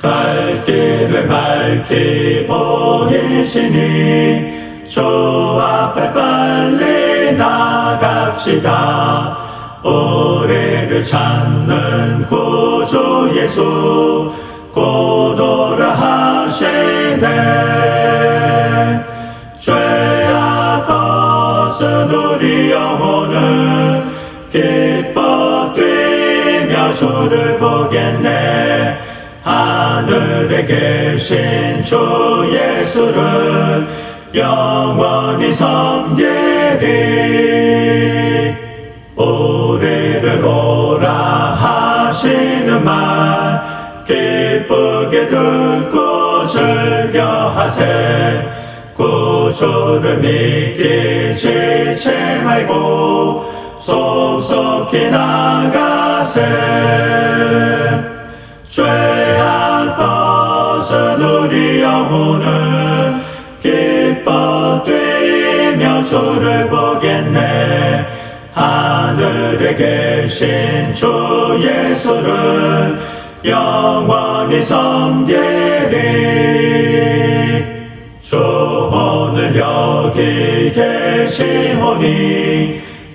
갈 길을 밝히 보이시니 주 앞에 빨리 나갑시다. 우리를 찾는 구주 예수 곧 오라 하시네. 죄악 벗은 우리 영혼은 기뻐 뛰며 주를 하늘에 계신 주 예수를 영원히 섬기리. 우리를 오라 하시는 말 기쁘게 듣고 즐겨하세. 구주를 믿기 지체 말고 속속히 나가세. 죄악 벗은 우리 영혼은 기뻐 뛰며 주를 보겠네. 하늘에 계신 주 예수를 영원히 섬기리. 주 오늘 여기 계시오니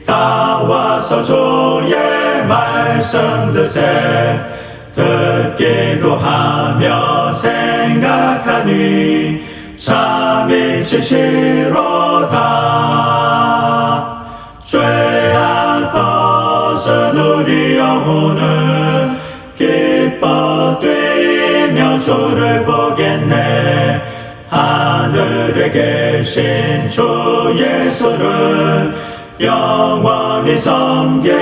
다 와서 주의 말씀 드세. 듣기도 하며 참이 지시로다. 죄악 벗은 우리 영혼은 기뻐 뛰며 주를 보겠네. 하늘에 계신 주 예수를 영원히 섬기리